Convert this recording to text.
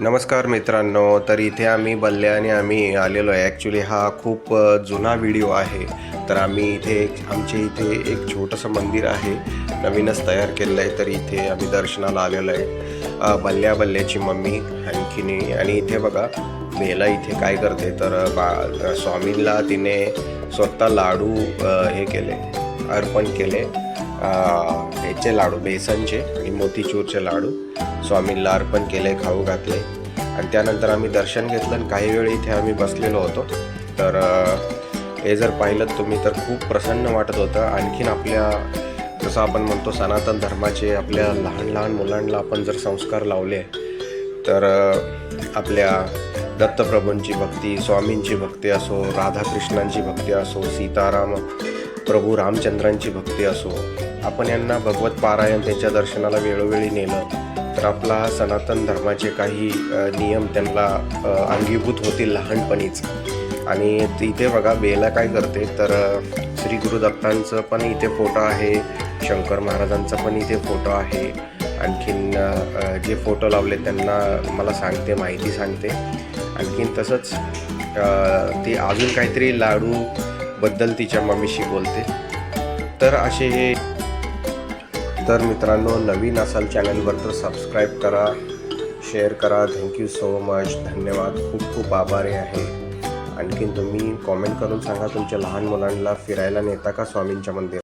नमस्कार मित्रांनो तर इथे आम्ही बल्ले आणि आम्ही आलेलो आहे. ॲक्च्युली हा खूप जुना व्हिडिओ आहे. तर आम्ही इथे आमच्या इथे एक छोटंसं मंदिर आहे. नवीनच तयार केलेलं आहे. तर इथे आम्ही दर्शनाला आलेलो आहे. बल्ल्या बल्ल्याची मम्मी आणखीन आणि इथे बघा बेला इथे काय करते तर बा स्वामींला तिने स्वतः लाडू हे केले अर्पण केले. ह्याचे लाडू बेसनचे आणि मोतीचूरचे लाडू. स्वामींना अर्पण केले खाऊ घातले. आणि त्यानंतर आम्ही दर्शन घेतलं आणि काही वेळ इथे आम्ही बसलेलो होतो. तर हे जर पाहिलं तुम्ही तर खूप प्रसन्न वाटत होतं. आणखीन आपल्या जसं आपण म्हणतो सनातन धर्माचे आपल्या लहान लहान मुलांना आपण जर संस्कार लावले तर आपल्या दत्तप्रभूंची भक्ती स्वामींची भक्ती असो राधाकृष्णांची भक्ती असो सीताराम प्रभू रामचंद्रांची भक्ती असो आपण यांना भगवत पारायण त्यांच्या दर्शनाला वेळोवेळी नेलं तर आपला सनातन धर्माचे काही नियम त्यांना अंगीभूत होतील लहानपणीच. आणि इथे बघा बेला काय करते तर श्री गुरुदत्तांचं पण इथे फोटो आहे. शंकर महाराजांचा पण इथे फोटो आहे. आणखीन जे फोटो लावले त्यांना मला सांगते माहिती सांगते. आणखीन तसंच ती अजून काहीतरी लाडूबद्दल तिच्या मम्मीशी बोलते. तर असे हे तर मित्रांनो नवीन असाल चॅनलवर तर सबस्क्राईब करा शेअर करा. थँक्यू सो मच धन्यवाद. खूप खूप आभारी आहे. आणखीन तुम्ही कॉमेंट करून सांगा तुमच्या लहान मुलांना फिरायला नेता का स्वामींच्या मंदिर